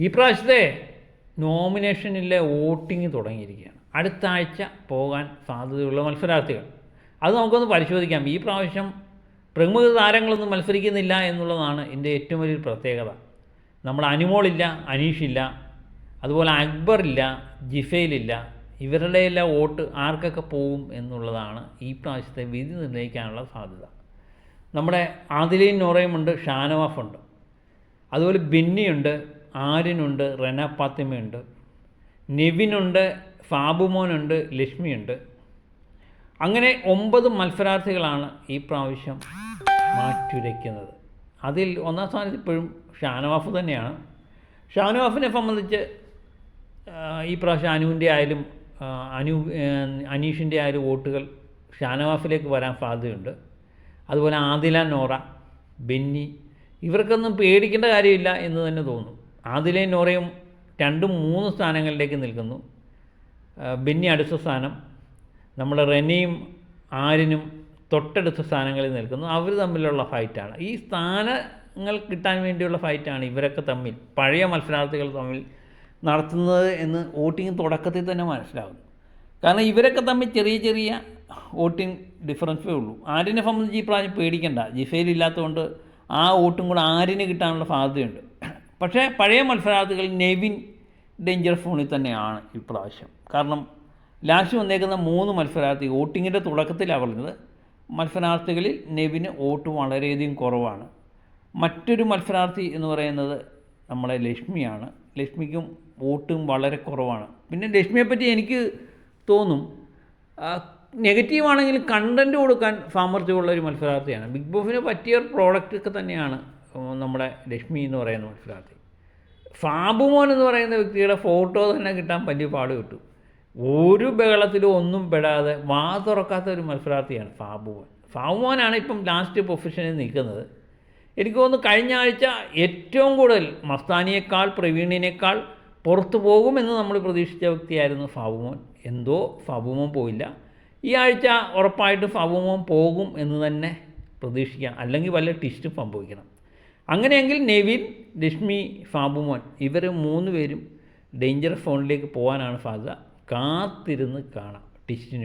ഈ പ്രാവശ്യത്തെ നോമിനേഷനിലെ വോട്ടിംഗ് തുടങ്ങിയിരിക്കുകയാണ്. അടുത്ത ആഴ്ച പോകാൻ സാധ്യതയുള്ള മത്സരാർത്ഥികൾ. അത് നമുക്കൊന്ന് പരിശോധിക്കാം. ഈ പ്രാവശ്യം പ്രമുഖ താരങ്ങളൊന്നും മത്സരിക്കുന്നില്ല എന്നുള്ളതാണ് എന്റെ ഏറ്റവും വലിയൊരു പ്രത്യേകത. നമ്മൾ അനുമോളില്ല അനീഷില്ല അതുപോലെ അക്ബറില്ല ജിഫയിലില്ല ഇവരുടെ എല്ലാം വോട്ട് ആർക്കൊക്കെ പോകും എന്നുള്ളതാണ് ഈ പ്രാവശ്യത്തെ വിധി നിർണയിക്കാനുള്ള സാധ്യത. നമ്മുടെ ആദിലയും നോറയുമുണ്ട് ഷാനവാഫുണ്ട്. അതുപോലെ ബെന്നിയുണ്ട് ആര്യനുണ്ട് റെന പാത്തിമയുണ്ട് നിവിനുണ്ട് ഫാബുമോനുണ്ട് ലക്ഷ്മിയുണ്ട്. അങ്ങനെ ഒമ്പത് മത്സരാർത്ഥികളാണ് ഈ പ്രാവശ്യം മാറ്റുരയ്ക്കുന്നത്. അതിൽ ഒന്നാം സ്ഥാനത്ത് ഇപ്പോഴും ഷാനവാഫ് തന്നെയാണ്. ഷാനവാഫിനെ സംബന്ധിച്ച് ഈ പ്രാവശ്യം അനുവിന്റെ ആയാലും അനു അനീഷിന്റെ ആയാലും വോട്ടുകൾ ഷാനവാഫിലേക്ക് വരാൻ സാധ്യതയുണ്ട്. അതുപോലെ ആദില നോറ ബെന്നി ഇവർക്കൊന്നും പേടിക്കേണ്ട കാര്യമില്ല എന്ന് തന്നെ തോന്നും. ആദിലയും നോറയും രണ്ടും മൂന്ന് സ്ഥാനങ്ങളിലേക്ക് നിൽക്കുന്നു. ബെന്നി അടുത്ത സ്ഥാനം. നമ്മുടെ റെനിയും ആരിനും തൊട്ടടുത്ത സ്ഥാനങ്ങളിൽ നിൽക്കുന്നു. അവർ തമ്മിലുള്ള ഫൈറ്റാണ് ഈ സ്ഥാനങ്ങൾ കിട്ടാൻ വേണ്ടിയുള്ള ഫൈറ്റാണ് ഇവരൊക്കെ തമ്മിൽ പഴയ മത്സരാർത്ഥികൾ തമ്മിൽ നടത്തുന്നത് എന്ന് വോട്ടിംഗ് തുടക്കത്തിൽ തന്നെ മനസ്സിലാകും കാരണം ഇവരൊക്കെ തമ്മിൽ ചെറിയ ചെറിയ വോട്ടിംഗ് ഡിഫറൻസേ ഉള്ളൂ. ആരിനെ സംബന്ധിച്ച് ഈ പ്രാവശ്യം പേടിക്കണ്ട. ജിഫയിൽ ഇല്ലാത്തതുകൊണ്ട് ആ വോട്ടും കൂടെ ആരിന് കിട്ടാനുള്ള സാധ്യതയുണ്ട്. പക്ഷേ പഴയ മത്സരാർത്ഥികൾ നെവിൻ ഡേഞ്ചർ ഫോണിൽ തന്നെയാണ് ഇപ്രാവശ്യം. കാരണം ലാസ്റ്റ് വന്നേക്കുന്ന മൂന്ന് മത്സരാർത്ഥി വോട്ടിങ്ങിന്റെ തുടക്കത്തിലാണ് പറഞ്ഞത്. മത്സരാർത്ഥികളിൽ നെവിന് വോട്ട് വളരെയധികം കുറവാണ്. മറ്റൊരു മത്സരാർത്ഥി എന്ന് പറയുന്നത് നമ്മളെ ലക്ഷ്മിയാണ്. ലക്ഷ്മിക്കും വോട്ടും വളരെ കുറവാണ്. പിന്നെ ലക്ഷ്മിയെ പറ്റി എനിക്ക് തോന്നും നെഗറ്റീവ് ആണെങ്കിലും കണ്ടന്റ് കൊടുക്കാൻ സാമർഥ്യമുള്ള ഒരു മത്സരാർത്ഥിയാണ്. ബിഗ് ബോസിന് പറ്റിയ പ്രോഡക്റ്റ് ഒക്കെ തന്നെയാണ് നമ്മുടെ ലക്ഷ്മി എന്ന് പറയുന്ന മത്സരാർത്ഥി ഫാബുമോൻ എന്ന് പറയുന്ന വ്യക്തിയുടെ ഫോട്ടോ തന്നെ കിട്ടാൻ വലിയ പാട് കിട്ടും. ഒരു ബഹളത്തിലും ഒന്നും പെടാതെ വാ തുറക്കാത്ത ഒരു മത്സരാർത്ഥിയാണ് ഫാബുമോൻ. ഫാബുമോനാണ് ഇപ്പം ലാസ്റ്റ് പൊസിഷനിൽ നിൽക്കുന്നത്. എനിക്ക് തോന്നുന്നു കഴിഞ്ഞ ആഴ്ച ഏറ്റവും കൂടുതൽ മസ്താനിയേക്കാൾ പ്രവീണിനേക്കാൾ പുറത്തു പോകുമെന്ന് നമ്മൾ പ്രതീക്ഷിച്ച വ്യക്തിയായിരുന്നു ഫാബുമോൻ. എന്തോ ഫാബുമോൻ പോയില്ല. ഈ ആഴ്ച ഉറപ്പായിട്ട് ഫാബുമോൻ പോകും എന്ന് തന്നെ പ്രതീക്ഷിക്കാം. അല്ലെങ്കിൽ വല്ല ടിസ്റ്റും സംഭവിക്കണം. അങ്ങനെയെങ്കിൽ നെവിൻ ലക്ഷ്മി ഫാബുമോൻ ഇവർ മൂന്ന് പേരും ഡേഞ്ചർ ഫോണിലേക്ക് പോകാനാണ് സാധ്യത കാത്തിരുന്ന് കാണാം. ടിസ്റ്റിന്